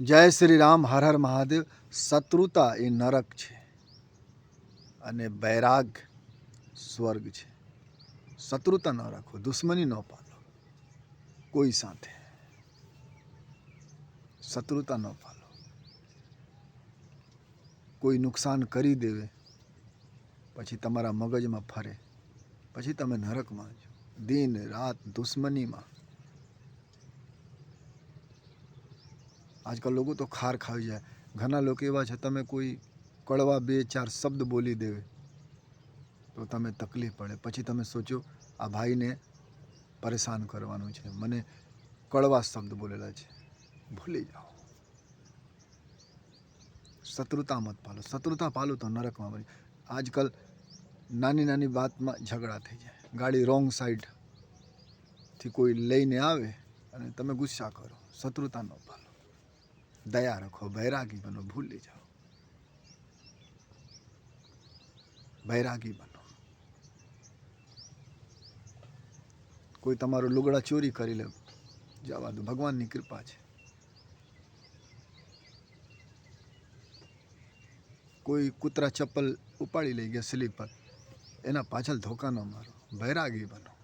જય શ્રી રામ, હર હર મહાદેવ. શત્રુતા એ નરક છે અને બૈરાગ સ્વર્ગ છે. શત્રુતા ન રાખો, દુશ્મની ન પાલો, કોઈ સાથે. શત્રુતા ન પાલો. કોઈ નુકસાન કરી દેવે, પછી તમારા મગજમાં ફરે, પછી તમે નરકમાં છો દિન રાત દુશ્મનીમાં આજકાલ લોકો તો ખાર ખાઈ જાય ઘણા લોકો એવા છે, તમે કોઈ કડવા બે ચાર શબ્દ બોલી દેવે, તો તમે તકલીફ પડે. પછી તમે સોચો, આ ભાઈને પરેશાન કરવાનું છે. મને કડવા શબ્દ બોલેલા છે. ભૂલી જાઓ. શત્રુતા મત પાલો. શત્રુતા પાલો તો નરકમાં બની આજકાલ નાની નાની વાતમાં ઝઘડા થઈ જાય. ગાડી રોંગ સાઈડથી કોઈ લઈને આવે અને તમે ગુસ્સા કરો. શત્રુતા ન પાલો. દયા રાખો બૈરાગી બનો, ભૂલી જાઓ. બૈરાગી બનો. કોઈ તમારું લુગડા ચોરી કરી લે, જવા દો. ભગવાનની કૃપા છે. કોઈ કૂતરા ચપ્પલ ઉપાડી લઈ ગયા સ્લીપર, એના પાછળ ધોકા ન મારો. બૈરાગી બનો.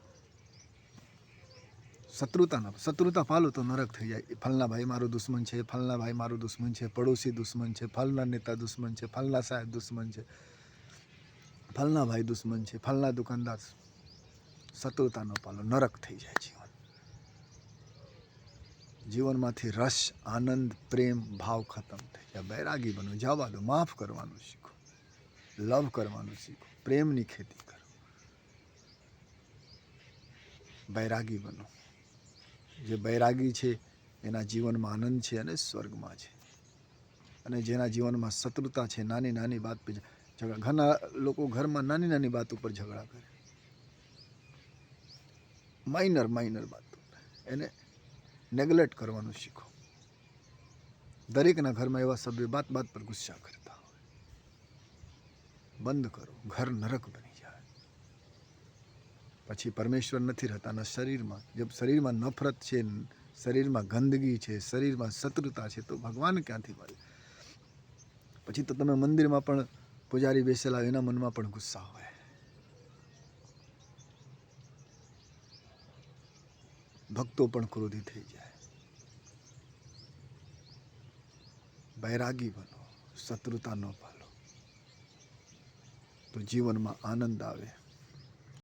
શત્રુતા ન શત્રુતા પાલો તો નરક થઈ જાય. ફલના ભાઈ મારો દુશ્મન છે ફલના ભાઈ મારો દુશ્મન છે, પડોશી દુશ્મન છે, ફલના નેતા દુશ્મન છે, ફલના સાહેબ દુશ્મન છે, ફલના ભાઈ દુશ્મન છે, ફલના દુકાનદાર. શત્રુતા ન પાલો નરક થઈ જાય જીવન. જીવનમાંથી રસ, આનંદ, પ્રેમ, ભાવ ખતમ થઈ જાય. બૈરાગી બનો, જવા દો, માફ કરવાનું શીખો. લવ કરવાનું શીખો. પ્રેમની ખેતી કરો. બૈરાગી બનો. જે બૈરાગી છે, એના જીવનમાં આનંદ છે અને સ્વર્ગમાં છે. અને જેના જીવનમાં શત્રુતા છે, નાની નાની વાત પર ઝઘડા, ઘણા લોકો ઘરમાં નાની નાની વાત ઉપર ઝઘડા કરે. માઇનર માઇનર વાત. એને નેગ્લેક્ટ કરવાનું શીખો. દરેકના ઘરમાં એવા સભ્યો બાત બાત પર ગુસ્સા કરતા હોય. બંધ કરો. ઘર નરક બની જાય. પછી પરમેશ્વર નથી રહેતા ના શરીરમાં જબ શરીરમાં નફરત છે, શરીરમાં ગંદકી છે, શરીરમાં શત્રુતા છે, તો ભગવાન ક્યાંથી મળે? પછી તો તમે મંદિરમાં પણ પૂજારી બેસેલા એના મનમાં પણ ગુસ્સા હોય. ભક્તો પણ ક્રોધી થઈ જાય. બૈરાગી બનો, શત્રુતા ન પાલો. તો જીવનમાં આનંદ આવે.